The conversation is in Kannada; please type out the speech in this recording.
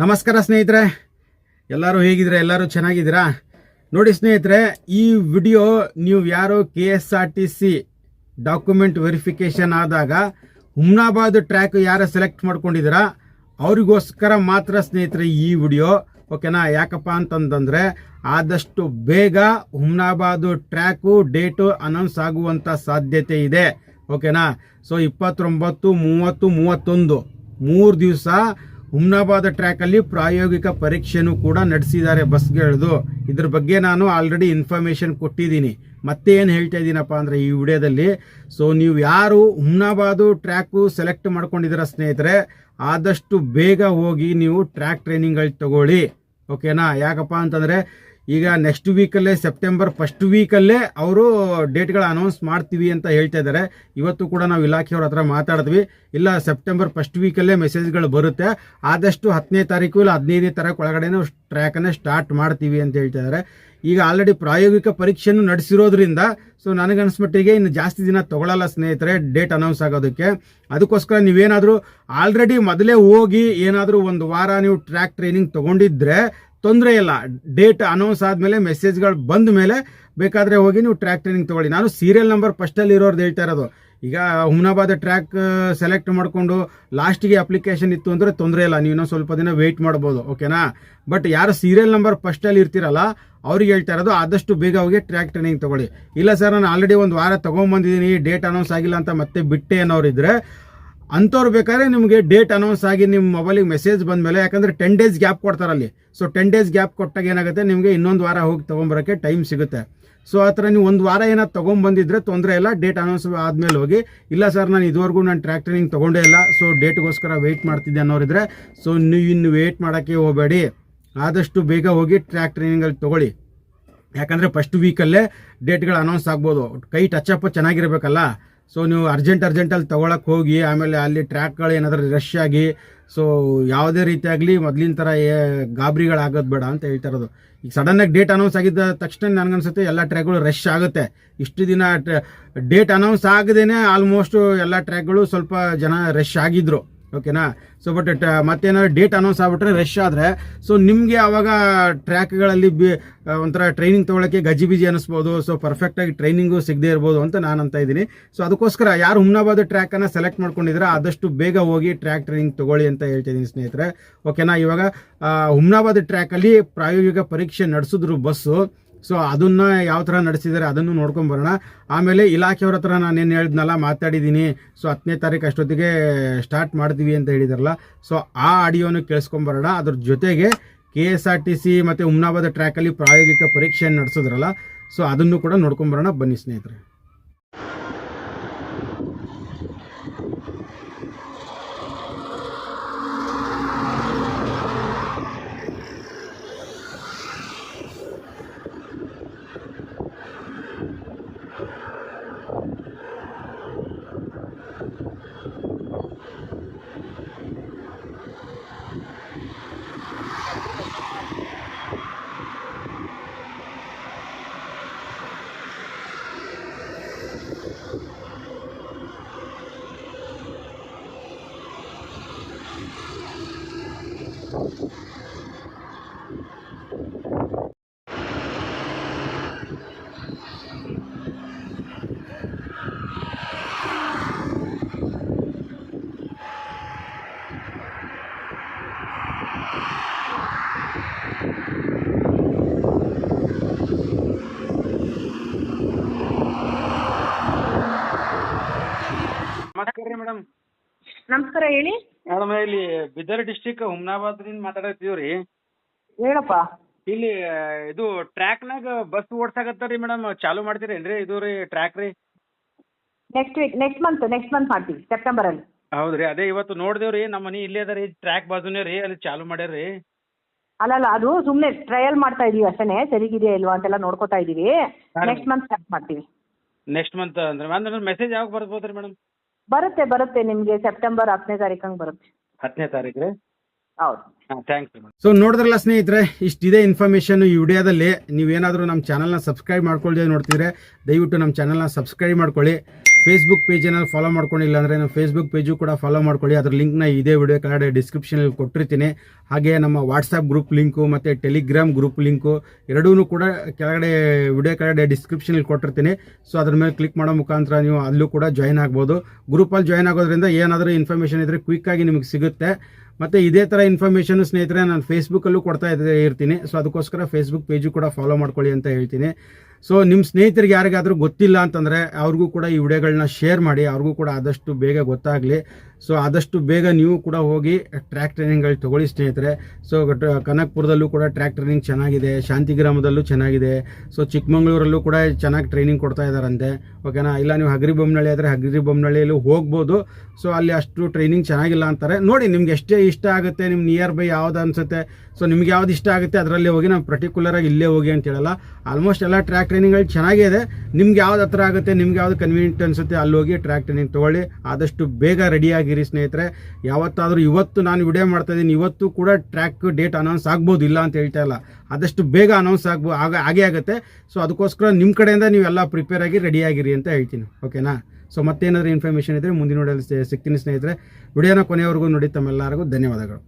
ನಮಸ್ಕಾರ ಸ್ನೇಹಿತರೆ. ಎಲ್ಲರೂ ಹೇಗಿದ್ದೀರಾ? ಎಲ್ಲರೂ ಚೆನ್ನಾಗಿದ್ದೀರಾ? ನೋಡಿ ಸ್ನೇಹಿತರೆ, ಈ ವಿಡಿಯೋ ನೀವು ಯಾರು K S R T C document verification ಆದಾಗ ಹುಮ್ನಾಬಾದ್ ಟ್ರ್ಯಾಕ್ ಯಾರು ಸೆಲೆಕ್ಟ್ ಮಾಡ್ಕೊಂಡಿದ್ದೀರಾ? ಅವರಿಗೋಸ್ಕರ ಮಾತ್ರ ಸ್ನೇಹಿತರೆ ಈ ವಿಡಿಯೋ, ಓಕೆನಾ? ಯಾಕಪ್ಪ ಅಂತಂತಂದರೆ ಆದಷ್ಟು ಬೇಗ ಹುಮ್ನಾಬಾದ್ ಟ್ರ್ಯಾಕು ಡೇಟು ಅನೌನ್ಸ್ ಆಗುವಂಥ ಸಾಧ್ಯತೆ ಇದೆ, ಓಕೆನಾ? ಸೊ, ಇಪ್ಪತ್ತೊಂಬತ್ತು, ಮೂವತ್ತು, ಮೂವತ್ತೊಂದು, ಮೂರು ದಿವಸ ಹುಮ್ನಾಬಾದ್ ಟ್ರ್ಯಾಕ್ ಅಲ್ಲಿ ಪ್ರಾಯೋಗಿಕ ಪರೀಕ್ಷೆನೂ ಕೂಡ ನಡೆಸಿದ್ದಾರೆ ಬಸ್ಗಳದು. ಇದ್ರ ಬಗ್ಗೆ ನಾನು ಆಲ್ರೆಡಿ ಇನ್ಫಾರ್ಮೇಶನ್ ಕೊಟ್ಟಿದ್ದೀನಿ. ಮತ್ತೆ ಏನು ಹೇಳ್ತಾ ಇದ್ದೀನಪ್ಪ ಅಂದರೆ ಈ ವಿಡಿಯೋದಲ್ಲಿ, ಸೊ ನೀವು ಯಾರು ಹುಮ್ನಾಬಾದು ಟ್ರ್ಯಾಕು ಸೆಲೆಕ್ಟ್ ಮಾಡ್ಕೊಂಡಿದ್ದೀರ ಸ್ನೇಹಿತರೆ, ಆದಷ್ಟು ಬೇಗ ಹೋಗಿ ನೀವು ಟ್ರ್ಯಾಕ್ ಟ್ರೈನಿಂಗ್ಗಳು ತಗೊಳ್ಳಿ. ಓಕೆನಾ? ಯಾಕಪ್ಪ ಅಂತಂದ್ರೆ ಈಗ ನೆಕ್ಸ್ಟ್ ವೀಕಲ್ಲೇ ಸೆಪ್ಟೆಂಬರ್ ಫಸ್ಟ್ ವೀಕಲ್ಲೇ ಅವರು ಡೇಟ್ಗಳು ಅನೌನ್ಸ್ ಮಾಡ್ತೀವಿ ಅಂತ ಹೇಳ್ತಾ ಇದ್ದಾರೆ. ಇವತ್ತು ಕೂಡ ನಾವು ಇಲಾಖೆಯವ್ರ ಹತ್ರ ಮಾತಾಡಿದ್ವಿ. ಇಲ್ಲ ಸೆಪ್ಟೆಂಬರ್ ಫಸ್ಟ್ ವೀಕಲ್ಲೇ ಮೆಸೇಜ್ಗಳು ಬರುತ್ತೆ. ಆದಷ್ಟು ಹತ್ತನೇ ತಾರೀಕು ಇಲ್ಲ ಹದಿನೈದನೇ ತಾರೀಕು ಒಳಗಡೆ ಟ್ರ್ಯಾಕನ್ನು ಸ್ಟಾರ್ಟ್ ಮಾಡ್ತೀವಿ ಅಂತ ಹೇಳ್ತಾ ಇದ್ದಾರೆ. ಈಗ ಆಲ್ರೆಡಿ ಪ್ರಾಯೋಗಿಕ ಪರೀಕ್ಷೆಯನ್ನು ನಡೆಸಿರೋದ್ರಿಂದ ಸೊ ನನಗನ್ಸ್ಮಟ್ಟಿಗೆ ಇನ್ನು ಜಾಸ್ತಿ ದಿನ ತೊಗೊಳ್ಳಲ್ಲ ಸ್ನೇಹಿತರೆ ಡೇಟ್ ಅನೌನ್ಸ್ ಆಗೋದಕ್ಕೆ. ಅದಕ್ಕೋಸ್ಕರ ನೀವೇನಾದರೂ ಆಲ್ರೆಡಿ ಮೊದಲೇ ಹೋಗಿ ಏನಾದರೂ ಒಂದು ವಾರ ನೀವು ಟ್ರ್ಯಾಕ್ ಟ್ರೈನಿಂಗ್ ತಗೊಂಡಿದ್ರೆ ತೊಂದರೆ ಇಲ್ಲ. ಡೇಟ್ ಅನೌನ್ಸ್ ಆದಮೇಲೆ ಮೆಸೇಜ್ಗಳು ಬಂದ ಮೇಲೆ ಬೇಕಾದರೆ ಹೋಗಿ ನೀವು ಟ್ರ್ಯಾಕ್ ಟ್ರೈನಿಂಗ್ ತೊಗೊಳ್ಳಿ. ನಾನು ಸೀರಿಯಲ್ ನಂಬರ್ ಫಸ್ಟಲ್ಲಿ ಇರೋರ್ದು ಹೇಳ್ತಾ ಇರೋದು. ಈಗ ಹುಮ್ನಾಬಾದ್ ಟ್ರ್ಯಾಕ್ ಸೆಲೆಕ್ಟ್ ಮಾಡಿಕೊಂಡು ಲಾಸ್ಟಿಗೆ ಅಪ್ಲಿಕೇಶನ್ ಇತ್ತು ಅಂದರೆ ತೊಂದರೆ ಇಲ್ಲ. ನೀವು ಸ್ವಲ್ಪ ದಿನ ವೆಯ್ಟ್ ಮಾಡ್ಬೋದು. ಓಕೆನಾ ಬಟ್ ಯಾರು ಸೀರಿಯಲ್ ನಂಬರ್ ಫಸ್ಟಲ್ಲಿ ಇರ್ತೀರಲ್ಲ, ಅವ್ರಿಗೆ ಹೇಳ್ತಾ ಇರೋದು, ಆದಷ್ಟು ಬೇಗ ಹೋಗಿ ಟ್ರ್ಯಾಕ್ ಟ್ರೈನಿಂಗ್ ತಗೊಳ್ಳಿ. ಇಲ್ಲ ಸರ್ ನಾನು ಆಲ್ರೆಡಿ ಒಂದು ವಾರ ತೊಗೊಂಬಂದಿದ್ದೀನಿ ಡೇಟ್ ಅನೌನ್ಸ್ ಆಗಿಲ್ಲ ಅಂತ ಮತ್ತೆ ಬಿಟ್ಟೆ ಅನ್ನೋರು ಇದ್ರೆ ಅಂಥವ್ರು ಬೇಕಾದ್ರೆ ನಿಮಗೆ ಡೇಟ್ ಅನೌನ್ಸ್ ಆಗಿ ನಿಮ್ಮ ಮೊಬೈಲಿಗೆ ಮೆಸೇಜ್ ಬಂದಮೇಲೆ, ಯಾಕಂದರೆ ಟೆನ್ ಡೇಸ್ ಗ್ಯಾಪ್ ಕೊಡ್ತಾರಲ್ಲಿ ಸೊ ಟೆನ್ ಡೇಸ್ ಗ್ಯಾಪ್ ಕೊಟ್ಟಾಗ ಏನಾಗುತ್ತೆ? ನಿಮಗೆ ಇನ್ನೊಂದು ವಾರ ಹೋಗಿ ತೊಗೊಂಬರೋಕ್ಕೆ ಟೈಮ್ ಸಿಗುತ್ತೆ. ಸೊ ಆ ಥರ ನೀವು ಒಂದು ವಾರ ಏನಾದ್ರು ತೊಗೊಂಬಂದಿದ್ರೆ ತೊಂದರೆ ಇಲ್ಲ ಡೇಟ್ ಅನೌನ್ಸ್ ಆದಮೇಲೆ ಹೋಗಿ, ಇಲ್ಲ ಸರ್ ನಾನು ಇದುವರೆಗೂ ನಾನು ಟ್ರ್ಯಾಕ್ ಟ್ರೈನಿಂಗ್ ತೊಗೊಂಡೇ ಇಲ್ಲ ಸೊ ಡೇಟ್ಗೋಸ್ಕರ ವೆಯ್ಟ್ ಮಾಡ್ತಿದ್ದೆ ಅನ್ನೋರಿದ್ರೆ ಸೊ ನೀವು ಇನ್ನು ವೆಯ್ಟ್ ಮಾಡೋಕ್ಕೆ ಹೋಗಬೇಡಿ. ಆದಷ್ಟು ಬೇಗ ಹೋಗಿ ಟ್ರ್ಯಾಕ್ ಟ್ರೈನಿಂಗಲ್ಲಿ ತೊಗೊಳ್ಳಿ. ಯಾಕಂದರೆ ಫಸ್ಟ್ ವೀಕಲ್ಲೇ ಡೇಟ್ಗಳು ಅನೌನ್ಸ್ ಆಗ್ಬೋದು. ಕೈ ಟಚ್ ಟಚಪ್ ಚೆನ್ನಾಗಿರ್ಬೇಕಲ್ಲ. ಸೊ ನೀವು ಅರ್ಜೆಂಟ್ ಅರ್ಜೆಂಟಲ್ಲಿ ತೊಗೊಳಕ್ಕೆ ಹೋಗಿ, ಆಮೇಲೆ ಅಲ್ಲಿ ಟ್ರ್ಯಾಕ್ಗಳು ಏನಾದರೂ ರಶ್ ಆಗಿ ಸೊ ಯಾವುದೇ ರೀತಿಯಾಗಲಿ ಮೊದಲಿನ ಥರ ಗಾಬರಿಗಳಾಗೋದು ಬೇಡ ಅಂತ ಹೇಳ್ತಾ ಇರೋದು ಈಗ ಸಡನ್ನಾಗಿ ಡೇಟ್ ಅನೌನ್ಸ್ ಆಗಿದ್ದ ತಕ್ಷಣ ನನಗನ್ಸುತ್ತೆ ಎಲ್ಲ ಟ್ರ್ಯಾಕ್ಗಳು ರಶ್ ಆಗುತ್ತೆ. ಇಷ್ಟು ದಿನ ಡೇಟ್ ಅನೌನ್ಸ್ ಆಗದೇ ಆಲ್ಮೋಸ್ಟು ಎಲ್ಲ ಟ್ರ್ಯಾಕ್ಗಳು ಸ್ವಲ್ಪ ಜನ ರಶ್ ಆಗಿದ್ರು. ಓಕೆನಾ? ಸೊ ಬಟ್ ಮತ್ತೇನಾದ್ರು ಡೇಟ್ ಅನೌನ್ಸ್ ಆಗ್ಬಿಟ್ರೆ ರಶ್ ಆದರೆ ಸೊ ನಿಮಗೆ ಆವಾಗ ಟ್ರ್ಯಾಕ್ಗಳಲ್ಲಿ ಬಿ ಒಂಥರ ಟ್ರೈನಿಂಗ್ ತೊಗೊಳಕ್ಕೆ ಗಜಿಬಿಜಿ ಅನಿಸ್ಬೋದು ಸೊ ಪರ್ಫೆಕ್ಟಾಗಿ ಟ್ರೈನಿಂಗು ಸಿಗದೇ ಇರ್ಬೋದು ಅಂತ ನಾನು ಅಂತ ಇದ್ದೀನಿ. ಸೊ ಅದಕ್ಕೋಸ್ಕರ ಯಾರು ಹುಮ್ನಾಬಾದ್ ಟ್ರ್ಯಾಕನ್ನು ಸೆಲೆಕ್ಟ್ ಮಾಡ್ಕೊಂಡಿದ್ರೆ ಆದಷ್ಟು ಬೇಗ ಹೋಗಿ ಟ್ರ್ಯಾಕ್ ಟ್ರೈನಿಂಗ್ ತಗೊಳ್ಳಿ ಅಂತ ಹೇಳ್ತಿದ್ದೀನಿ ಸ್ನೇಹಿತರೆ. ಓಕೆನಾ? ಇವಾಗ ಹುಮ್ನಾಬಾದ್ ಟ್ರ್ಯಾಕಲ್ಲಿ ಪ್ರಾಯೋಗಿಕ ಪರೀಕ್ಷೆ ನಡೆಸಿದ್ರು ಬಸ್ಸು. ಸೊ ಅದನ್ನ ಯಾವ ಥರ ನಡೆಸಿದ್ದಾರೆ ಅದನ್ನು ನೋಡ್ಕೊಂಡು ಬರೋಣ. ಆಮೇಲೆ ಇಲಾಖೆಯವ್ರ ಹತ್ರ ನಾನೇನು ಹೇಳಿದ್ನಲ್ಲ ಮಾತಾಡಿದ್ದೀನಿ ಸೊ ಹತ್ತನೇ ತಾರೀಕು ಅಷ್ಟೊತ್ತಿಗೆ ಸ್ಟಾರ್ಟ್ ಮಾಡ್ತೀವಿ ಅಂತ ಹೇಳಿದಾರಲ್ಲ. ಸೊ ಆ ಆಡಿಯೋನು ಕೇಳಿಸ್ಕೊಂಬರೋಣ ಅದ್ರ ಜೊತೆಗೆ K S R T C ಮತ್ತು ಉಮ್ನಾಬಾದ ಟ್ರ್ಯಾಕಲ್ಲಿ ಪ್ರಾಯೋಗಿಕ ಪರೀಕ್ಷೆಯನ್ನು ನಡೆಸಿದ್ರಲ್ಲ. ಸೊ ಅದನ್ನು ಕೂಡ ನೋಡ್ಕೊಂಬರೋಣ ಬನ್ನಿ ಸ್ನೇಹಿತರೆ. ನಮಸ್ಕಾರ ರೀ ಮೇಡಮ್. ನಮಸ್ಕಾರ ಹೇಳಿ. ಮೇಡಮ್ ಇಲ್ಲಿ ಬಿದರ್ ಡಿಸ್ಟಿಕ್ ಹುಮ್ನಾಬಾದ್ರಿಂದ ಮಾತಾಡತ್ತೀವಿ ರೀ ಹೇಳಪ್ಪ. ಇಲ್ಲಿ ಇದು ಟ್ರ್ಯಾಕ್ನಾಗ ಬಸ್ ಓಡ್ಸಾಕತ್ತಾರ ರೀ ಮೇಡಮ್ ಚಾಲು ಮಾಡ್ತೀರೇನ್ರಿ ಇದು re track re? Next week next month next month ಮಾಡ್ತೀವಿ ಸೆಪ್ಟೆಂಬರ್ ಅಲ್ಲಿ ಹೌದ್ರಿ ಅದೇ ಇವತ್ತು ನೋಡ್ದೇವ್ರಿ ನಮ್ಮ ಮನಿ ಇಲ್ಲೇ ಅದ ರೀ ಟ್ರ್ಯಾಕ್ ಬಾಜುನೇ ರೀ ಅಲ್ಲಿ ಚಾಲು ಮಾಡ್ಯಾರ ರೀ ಅಲ್ಲಲ್ಲ ಅದು ಸುಮ್ಮನೆ ಟ್ರಯಲ್ ಮಾಡ್ತಾ ಇದೀವಿ ಅಷ್ಟೇ ಸರಿಗಿದೆಯಾ ಇಲ್ವಾ ಅಂತೆಲ್ಲ ನೋಡ್ಕೋತಾ ಇದೀವಿ. ನೆಕ್ಸ್ಟ್ ಮಂತ್ ಸ್ಟಾರ್ಟ್ ಮಾಡ್ತೀವಿ. ನೆಕ್ಸ್ಟ್ ಮಂತ್ ಅಂದ್ರೆ ಅಂದ್ರೆ ಮೆಸೇಜ್ ಯಾವಾಗ ಬರ್ಬೋದು ರೀ ಮೇಡಮ್? ಬರುತ್ತೆ ಬರುತ್ತೆ. ನಿಮಗೆ ಸೆಪ್ಟೆಂಬರ್ ಹತ್ತನೇ ತಾರೀಕು ಹಂಗೆ ಬರುತ್ತೆ. ಹತ್ತನೇ ತಾರೀಕು ರೀ ಹೌದು ಥ್ಯಾಂಕ್ಸ್ ಸೊ ನೋಡಿದ್ರಲ್ಲ ಸ್ನೇಹಿತರೆ ಇಷ್ಟಿದೆ ಇನ್ಫಾರ್ಮೇಷನ್ ಈ ವಿಡಿಯೋದಲ್ಲಿ. ನೀವೇನಾದರೂ ನಮ್ಮ ಚಾನಲ್ನ ಸಬ್ಸ್ಕ್ರೈಬ್ ಮಾಡ್ಕೊಳ್ಳದೆ ನೋಡ್ತಿದ್ರೆ ದಯವಿಟ್ಟು ನಮ್ಮ ಚಾನಲ್ನ ಸಬ್ಸ್ಕ್ರೈಬ್ ಮಾಡ್ಕೊಳ್ಳಿ. ಫೇಸ್ಬುಕ್ ಪೇಜನ್ನು ಫಾಲೋ ಮಾಡ್ಕೊಂಡಿಲ್ಲ ಅಂದರೆ ನಮ್ಮ ಫೇಸ್ಬುಕ್ ಪೇಜು ಕೂಡ ಫಾಲೋ ಮಾಡ್ಕೊಳ್ಳಿ. ಅದ್ರ ಲಿಂಕ್ನ ಇದೇ ವಿಡಿಯೋ ಕೆಳಗಡೆ ಡಿಸ್ಕ್ರಿಪ್ಷನಲ್ಲಿ ಕೊಟ್ಟಿರ್ತೀನಿ. ಹಾಗೆ ನಮ್ಮ ವಾಟ್ಸಪ್ ಗ್ರೂಪ್ ಲಿಂಕು ಮತ್ತು ಟೆಲಿಗ್ರಾಮ್ ಗ್ರೂಪ್ ಲಿಂಕು ಎರಡೂ ಕೂಡ ಕೆಳಗಡೆ ವಿಡಿಯೋ ಕೆಳಗಡೆ ಡಿಸ್ಕ್ರಿಪ್ಷನಲ್ಲಿ ಕೊಟ್ಟಿರ್ತೀನಿ. ಸೊ ಅದ್ರ ಮೇಲೆ ಕ್ಲಿಕ್ ಮಾಡೋ ಮುಖಾಂತರ ನೀವು ಅಲ್ಲೂ ಕೂಡ ಜಾಯ್ನ್ ಆಗ್ಬೋದು. ಗ್ರೂಪಲ್ಲಿ ಜಾಯ್ನ್ ಆಗೋದ್ರಿಂದ ಏನಾದರೂ ಇನ್ಫಾರ್ಮೇಷನ್ ಇದ್ದರೆ ಕ್ವಿಕ್ಕಾಗಿ ನಿಮಗೆ ಸಿಗುತ್ತೆ. ಮತ್ತು ಇದೇ ಥರ ಇನ್ಫಾರ್ಮೇಷನ್ ಸ್ನೇಹಿತರೆ, ನಾನು ಫೇಸ್ಬುಕ್ಕಲ್ಲೂ ಕೊಡ್ತಾ ಇರ್ತೀನಿ. ಸೊ ಅದಕ್ಕೋಸ್ಕರ ಫೇಸ್ಬುಕ್ ಪೇಜು ಕೂಡ ಫಾಲೋ ಮಾಡ್ಕೊಳ್ಳಿ ಅಂತ ಹೇಳ್ತೀನಿ. ಸೊ ನಿಮ್ಮ ಸ್ನೇಹಿತರಿಗೆ ಯಾರಿಗಾದರೂ ಗೊತ್ತಿಲ್ಲ ಅಂತಂದರೆ, ಅವ್ರಿಗೂ ಕೂಡ ಈ ವಿಡಿಯೋಗಳನ್ನ ಶೇರ್ ಮಾಡಿ, ಅವ್ರಿಗೂ ಕೂಡ ಆದಷ್ಟು ಬೇಗ ಗೊತ್ತಾಗಲಿ. ಸೊ ಆದಷ್ಟು ಬೇಗ ನೀವು ಕೂಡ ಹೋಗಿ ಟ್ರ್ಯಾಕ್ ಟ್ರೈನಿಂಗ್ಗಳು ತಗೊಳ್ಳಿ ಸ್ನೇಹಿತರೆ. ಸೊ ಕನಕ್ಪುರದಲ್ಲೂ ಕೂಡ ಟ್ರ್ಯಾಕ್ ಟ್ರೈನಿಂಗ್ ಚೆನ್ನಾಗಿದೆ, ಶಾಂತಿಗ್ರಾಮದಲ್ಲೂ ಚೆನ್ನಾಗಿದೆ. ಸೊ ಚಿಕ್ಕಮಗಳೂರಲ್ಲೂ ಕೂಡ ಚೆನ್ನಾಗಿ ಟ್ರೈನಿಂಗ್ ಕೊಡ್ತಾ ಇದ್ದಾರಂತೆ ಓಕೆನಾ ಇಲ್ಲ ನೀವು ಹಗರಿ ಬೊಮ್ಮನಹಳ್ಳಿ ಆದರೆ ಹಗರಿ ಬೊಮ್ಮನಹಳ್ಳಿಯಲ್ಲೂ ಹೋಗ್ಬೋದು. ಸೊ ಅಲ್ಲಿ ಅಷ್ಟು ಟ್ರೈನಿಂಗ್ ಚೆನ್ನಾಗಿಲ್ಲ ಅಂತಾರೆ. ನೋಡಿ ನಿಮ್ಗೆ ಎಷ್ಟೇ ಇಷ್ಟ ಆಗುತ್ತೆ ನಿಮ್ಮ ನಿಯರ್ ಬೈ ಯಾವ್ದು ಅನ್ಸುತ್ತೆ, ಸೊ ನಿಮ್ಗೆ ಯಾವ್ದು ಇಷ್ಟ ಆಗುತ್ತೆ ಅದರಲ್ಲಿ ಹೋಗಿ ನಾವು ಪರ್ಟಿಕ್ಯುಲರ್ ಆಗಿ ಇಲ್ಲೇ ಹೋಗಿ ಅಂತ ಹೇಳಲ್ಲ. ಆಲ್ಮೋಸ್ಟ್ ಎಲ್ಲ ಟ್ರ್ಯಾಕ್ ಟ್ರೈನಿಂಗ್ಗಳು ಚೆನ್ನಾಗೇ ಇದೆ. ನಿಮ್ಗೆ ಯಾವ್ದು ಹತ್ರ ಆಗುತ್ತೆ, ನಿಮ್ಗೆ ಯಾವ್ದು ಕನ್ವೀನಿಯಂಟ್ ಅನ್ಸುತ್ತೆ, ಅಲ್ಲಿ ಹೋಗಿ ಟ್ರ್ಯಾಕ್ ಟ್ರೈನಿಂಗ್ ತೊಗೊಳ್ಳಿ. ಆದಷ್ಟು ಬೇಗ ರೆಡಿಯಾಗಿರಿ ಸ್ನೇಹಿತರೆ, ಯಾವತ್ತಾದರೂ ಇವತ್ತು ನಾನು ವಿಡಿಯೋ ಮಾಡ್ತಾ ಇದ್ದೀನಿ, ಇವತ್ತು ಕೂಡ ಟ್ರ್ಯಾಕ್ ಡೇಟ್ ಅನೌನ್ಸ್ ಆಗ್ಬೋದು ಇಲ್ಲ ಅಂತ ಹೇಳ್ತಾ ಇಲ್ಲ. ಆದಷ್ಟು ಬೇಗ ಅನೌನ್ಸ್ ಆಗ್ಬೋ, ಆಗ, ಆಗೇ ಆಗುತ್ತೆ. ಸೊ ಅದಕ್ಕೋಸ್ಕರ ನಿಮ್ಮ ಕಡೆಯಿಂದ ನೀವೆಲ್ಲ ಪ್ರಿಪೇರ್ ಆಗಿ ರೆಡಿಯಾಗಿರಿ ಅಂತ ಹೇಳ್ತೀನಿ. ಓಕೆನಾ ಸೊ ಮತ್ತೇನಾದರೂ ಇನ್ಫಾರ್ಮೇಷನ್ ಇದ್ದರೆ ಮುಂದಿನ ನೋಡಲು ಸಿಗ್ತೀನಿ ಸ್ನೇಹಿತರೆ. ವಿಡಿಯೋನ ಕೊನೆಯವರೆಗೂ ನೋಡಿ ತಮ್ಮೆಲ್ಲರಿಗೂ ಧನ್ಯವಾದಗಳು.